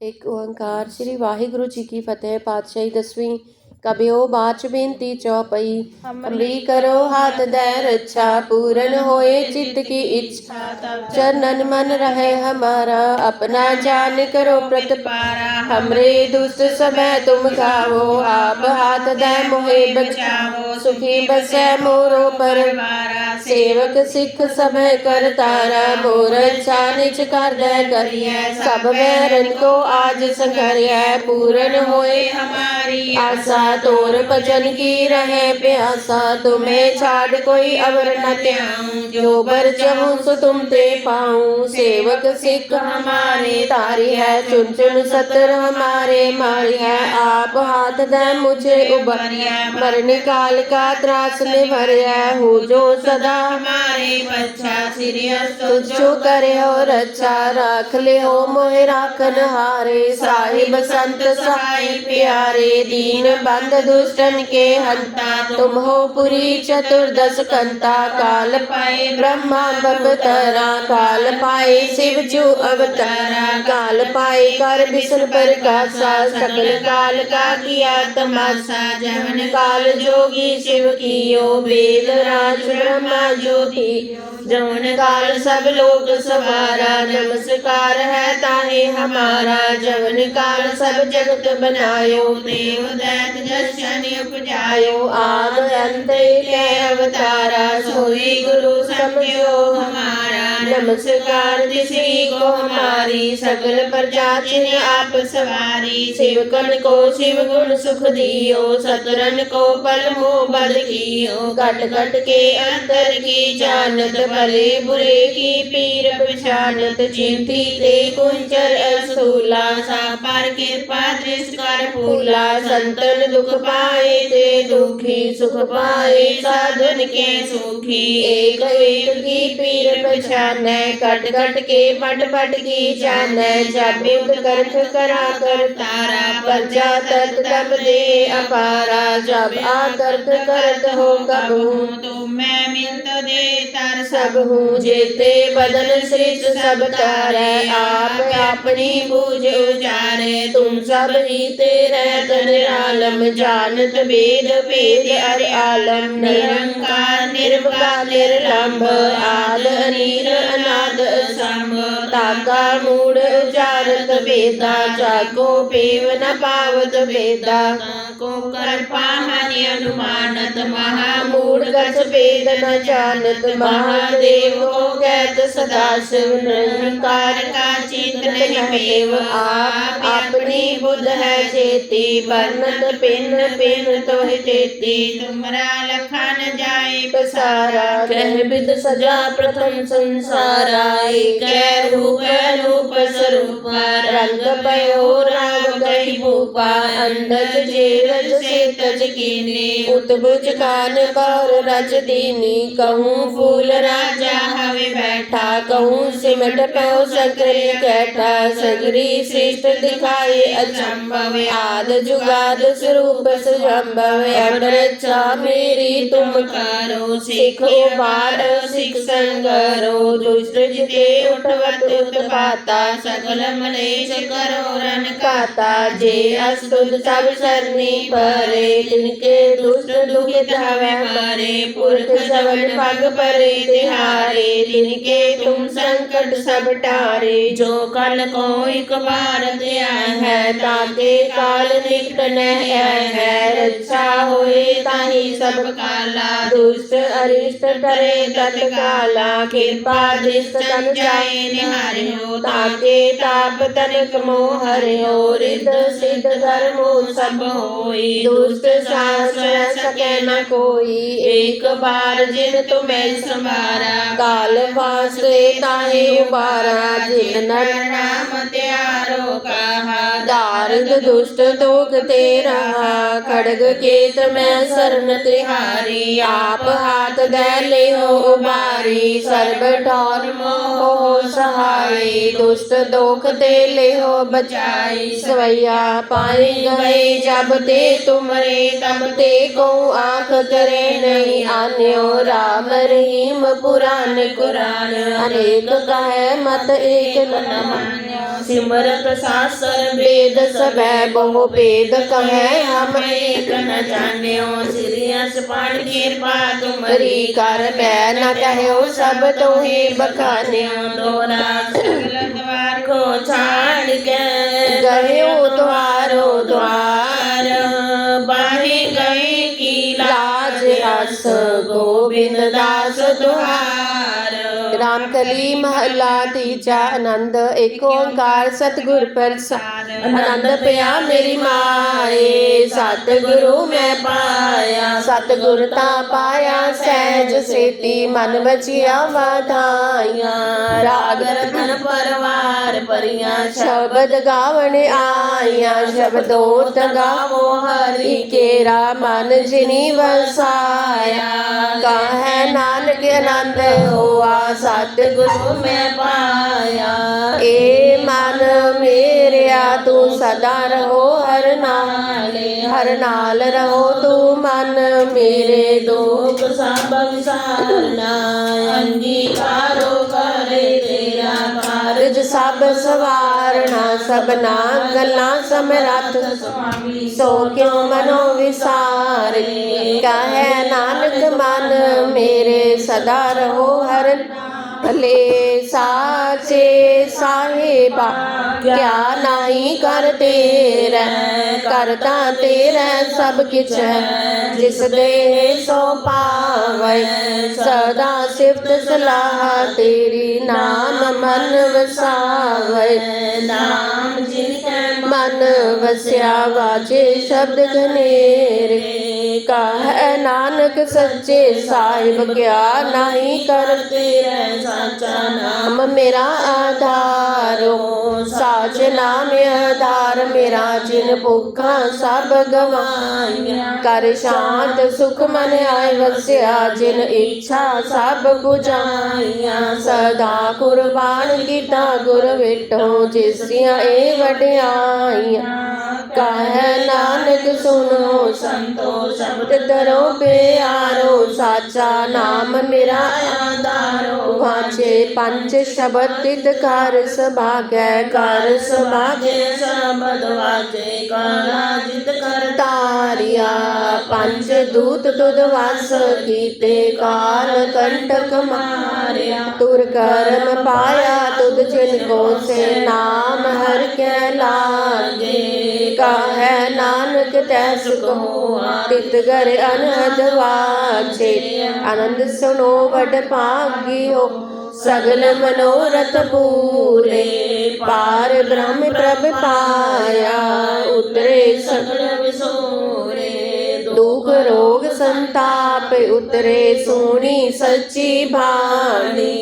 ਇੱਕ ਓੰਕਾਰ ਸ੍ਰੀ ਵਾਹਿਗੁਰੂ ਜੀ ਕੀ ਫਤਿਹ ਪਾਤਸ਼ਾਹੀ ਦਸਵੀਂ कभी बाच बिनती चौपई। हमरी करो हाथ दैर रक्षा पूरन होए चित की इच्छा। चरणन मन रहे हमारा, अपना जान करो प्रतिपारा। हमरे दुष्ट समय तुम गावो, आप हाथ दै मोहे बचाओ सुखी बस मोरो पर सेवक सिख समय कर तारा। मोर अच्छा निच कर दे करिए सब मैरन को आज संकर पूरन होए हमारी आशा। तोर भजन की रहे प्यासा, तुम्हें छाड़ कोई अवर न त्याऊं। जो बर सो तुम ते पाऊँ। सेवक सिख हमारे, तारी है चुन चुन सतर हमारे। मारी है आप हाथ दे मुझे उबरिया मरने काल का त्रास ने भर है हो जो सदा हमारे तुझो करे और अच्छा राख ले हो मोहे राखन हारे। साहिब संत सहाय प्यारे, दीन बंद दुष्टन के हंता। तुम हो पुरी चतुर्दश कंता, काल पाए ब्रह्मा बपतरा काल पाए शिव जो अवतारा, काल पाए कर विष्णु प्रकाशा सकल काल का किया तमाशा जमन काल जोगी शिव कियो वेद राज ब्रह्मा ज्योति। जौन काल सब लोग सवारा नमस्कार है ताहे हमारा जवन काल सब जगत बनायो देव दैत जशन उपजायो आयो आद अंत के अवतारा सोई गुरु समझो हमारा नमस्कार जिसी को हमारी सकल प्रजा चिन्ह आप सवारी शिवकन को शिव गुण सुख दियो सतरन को पल मोह बद कियो कट कट के अंतर की जानत भले बुरे की पीर पहचानत चिंती ते कुंचर असूला सा पर कृपा दृष्ट कर फूला, संतन दुख पाए ते दुखी, सुख पाए साधन के सुखी। एक एक की पीर पहचानै कट कट के पट पट की जानै जब युद्ध करख करा कर तारा, प्रजा तत तब दे अपारा। जब आकर्त करत हो कबू तो मैं मिलत दे ਕਰ ਸਭ ਹੂੰ ਜੇਤੇ ਬਦਨ ਸ੍ਰਿਤ ਸਭ ਤਾਰੇ ਆਪ ਆਪਣੀ ਬੂਝ ਉਚਾਰੇ ਤੁਮ ਸਭ ਹੀ ਤੇਰੇ ਤਨ ਆਲਮ ਜਾਣਤ ਵੇਦ ਭੇਦ ਅਰ ਆਲਮ ਨਿਰੰਕਾਰ ਨਿਰਭਕਾਰ ਨਿਰਲੰਭ ਆਲ ਅਨੀਰ ਅਨਾਦ ਸੰਭ ਤਾਕਾ ਮੂੜ ਉਚਾਰ वेदा जाको पेव न पावत वेदा। को कर पाहनि अनुमानत मूड गच वेद न जानत। महादेव को कहत सदा शिव निरंकार का चित नहीं पेव आप अपनी बुध है चेती वर्णत पिन पिन तोहि तेती तुमरा लखन जाए पसारा कह विद सजा प्रथम संसारा। एक रूप रूप स्वरूप रंग पयो राम भूपा अंडज से तज कीनी कान कौर रज दीनी। कहूँ फूल राजा हवे बैठा, कहूँ सिमट पयो सकरी कैठा। सगरी श्रेष्ठ दिखाए अचंभव, आद जुगाद स्वरूप सुजंभव। अमरचा मेरी तुम करो, सिख उबार सिख संगरो। दुष्ट जिते उठवत उत्पाता सकल मलेश करो रन काता। जे अस्तुत सब सरनी परे तिनके दुष्ट दुखित हवे मारे पुरख सवन पग परे तिहारे तिनके तुम संकट सब टारे जो कल को एक बार दिया है ताके काल निकट न है रक्षा होए ताहि सब काला दुष्ट अरिष्ट डरे तत्काला कृपा दृष्ट तन जाए निहारे हो ताके ताप तनक मोह हरे हो रिद सिद्ध धर्मो सब होई, दुष्ट सास सके न कोई। एक बार जिन तुम्हें संभारा काल वास्ते ताहे उबारा। जिन नर नाम त्यारो कहा दार ਮਾਰਗ ਦੁਸ਼ਟ ਦੋਖ ਤੇ ਰਹਾ ਖੜਗ ਕੇਤ ਮੈਂ ਸਰਨ ਤਿਹਾਰੀ, ਆਪ ਹਾਥ ਦੇ ਲਿਓ ਉਬਾਰੀ ਸਰਬ ਠੌਰ ਮੋਹ ਸਹਾਈ, ਦੁਸ਼ਟ ਦੋਖ ਤੇ ਲਿਓ ਬਚਾਈ, ਸਵਈਆ ਪਾਈ ਗਏ ਜਬ ਤੇ ਤੁਮਰੇ, ਤਬ ਤੇ ਕੋ ਆਂਖ ਕਰੇ ਨਹੀਂ, ਆਨਿਓ ਰਾਮ ਰਹੀਮ ਪੁਰਾਨ ਕੁਰਾਨ, ਅਨੇਕ ਕਹੈ ਮਤ सिमरत शास्त्र वेद सब बहु वेद कहे हम। एक न जाने हो सिरियस पाण के पा तुम्हारी कर मैं न कहे हो सब तो ही बखाने हो दोरा द्वार को छाड़ के। गहे हो द्वार हो द्वार। बाहे गए की लाज हस गोविंद दास द्वार ਰਾਮਕਲੀ ਮਹਲਾ ਤੀਜਾ ਆਨੰਦ ਏਕ ਓੰਕਾਰ ਸਤਿਗੁਰ ਪ੍ਰਸਾਦ। ਆਨੰਦ ਪਿਆ ਮੇਰੀ ਮਾਏ, ਸਤਿਗੁਰੂ ਮੈਂ ਪਾਇਆ। ਸਤਿਗੁਰ ਤਾਂ ਪਾਇਆ, ਸਹਿਜ ਸੇਤੀ ਮਨ ਵਚਿਆ ਵਾਧਾਈਆਂ। ਰਾਗ ਰਤਨ ਪਰਵਾਰ ਪਰੀਆਂ ਸ਼ਬਦ ਗਾਵਣ ਆਈਆਂ। ਸ਼ਬਦੋਤ ਗਾਵੋ ਹਰੀ ਕੇਰਾ, ਮਨ ਜਿਨੀ ਵਸਾਇਆ। ਕਹੈ ਨਾਨਕ ਆਨੰਦ ਹੋਆ ਸਤਿਗੁਰੂ ਮੈਂ ਪਾਇਆ। ਏ ਮਨ ਮੇਰਿਆ ਤੂੰ ਸਦਾ ਰਹੋ ਹਰ ਨਾਲ। ਹਰ ਨਾਲ ਰਹੋ ਤੂੰ ਮਨ ਮੇਰੇ ਦੁਖ ਸਭ ਵਿਸਾਰਨਾ। ਅੰਗੀਕਾਰੋ ਕਰੇ ਤੇਰਾ ਕਾਰਜ। ਸਭ ਸਵਾਰਣਾ ਸਭਨਾ ਗੱਲਾਂ ਸਮਰੱਥ। ਸੋ ਕਿਉ ਮਨੋ ਵਿਸਾਰੇ? ਕਹੈ ਨਾਨਕ ਮਨ ਮੇਰੇ ਸਦਾ ਰਹੋ ਹਰ ਭਲੇ ਸਾਚੇ ਸਾਹਿਬਾ ਕਿਆ ਨਹੀਂ ਕਰ ਤੇਰਾ ਕਰਤਾ ਤੇਰਾ ਸਭ ਕਿਛ ਹੈ। ਜਿਸ ਦੇ ਸੋ ਪਾਵੈ ਸਦਾ ਸਿਫਤ ਸਲਾਹ ਤੇਰੀ ਨਾਮ ਮਨ ਵਸਾਵੈ। ਨਾਮ ਜਿਨ ਕੈ ਮਨ ਵਸਿਆ ਵਾਜੇ ਸ਼ਬਦ ਘਨੇਰੇ ਨਾਨਕ ਸੱਚੇ ਸਾਹਿਬ, ਕਿਆ ਨਹੀਂ ਕਰ ਤੇਰਾ ਸਾਚਾ ਨਾਮ ਮੇਰਾ ਆਧਾਰੋ। ਸਾਚ ਨਾਮ ਆਧਾਰ, ਮੇਰਾ ਜਿਨ ਭੁੱਖਾਂ ਸਭ ਗਵਾਈਆਂ ਕਰ ਸ਼ਾਂਤ ਸੁਖ ਮਨ ਆਏ ਵਸਿਆ, ਜਿਨ ਇੱਛਾ ਸਭ 부ਝਾਈਆਂ ਸਦਾ ਕੁਰਬਾਨ ਕੀਤਾ ਗੁਰ ਵਿਟੋ ਜਿਸ ਦੀਆਂ ਇਹ ਵਡਿਆਈਆਂ। ਕਹੈ ਨਾਨਕ ਸੁਣੋ ਸੰਤੋ ਸ਼ਬਦ ਧਰੋ ਦਰੋ ਪਿਆਰੋ, ਸਾਚਾ ਨਾਮ ਮੇਰਾ ਆਧਾਰੋ। ਵਾਚੇ ਪੰਜ ਸ਼ਬਦ ਤਿਤ ਕਰ ਸਭਾਗੈ ਕਰ ਸਭਾਗੈ ਸ਼ਬਦ ਵਾਜੇ ਕਾਲਾ ਜਿਤ ਕਰ ਤਾਰਿਆ ਪੰਜ ਦੂਤ ਤੁਧ ਵਸ ਕੀਤੇ, ਕਾਲ ਕੰਟਕ ਮਾਰਿਆ। ਤੁਰ ਕਰਮ ਪਾਇਆ ਤੁਧ ਜਿਨ ਕੋ ਸੇ ਨਾਮ सुख कर आनंद सुनो बड पागियो सगल मनोरथ पूरे। पार ब्रह्म प्रभ पाया, उतरे सगल विसोरे दुख रोग संताप, उतरे सोनी सच्ची भानी।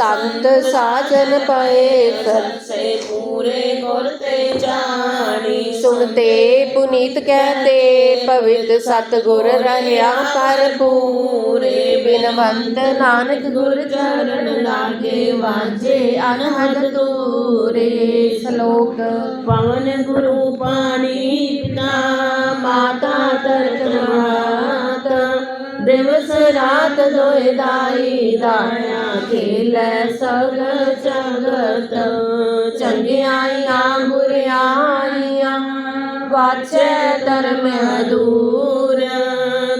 संत साजन पाए सबसे पूरे। ਸੰਤ ਪੂਰੇ ਗੁਰ ਤੇ ਜਾਣੀ ਸੁਣਤੇ ਪੁਨੀਤ ਕਹਤੇ ਪਵਿੱਤ ਸਤਗੁਰ ਰਹਿਆ ਕਰ ਪੂਰੇ। ਬਿਨਵੰਤ ਨਾਨਕ ਗੁਰ ਚਰਨ ਲਾਗੇ ਵਾਜੇ ਅਨਹਦ ਤੂਰੇ ਸ਼ਲੋਕ ਪਵਨ ਗੁਰੂ ਪਾਣੀ ਪਿਤਾ ਮਾਤਾ ਤਰਤ ਮਾਤਾ ਦਿਵਸ ਰਾਤ ਦੋਇ ਦਾਈ ਦਾਇਆ ਖੇਲੇ ਸਗਲ ਜਗਤ ਚੰਗਿਆਈਆਂ, ਬੁਰਿਆਈਆਂ, ਵਾਚੈ ਧਰਮ ਦੂਰ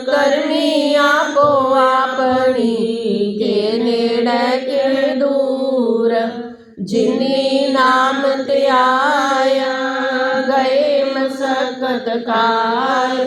ਕਰਮੀ ਆਪੋ ਆਪਣੀ, ਕੇ ਨੇੜੇ, ਕੇ ਦੂਰ। ਜਿਨੀ ਨਾਮ ਧਿਆਇਆ, ਗਏ ਮਸਕਤ ਕਾਲ।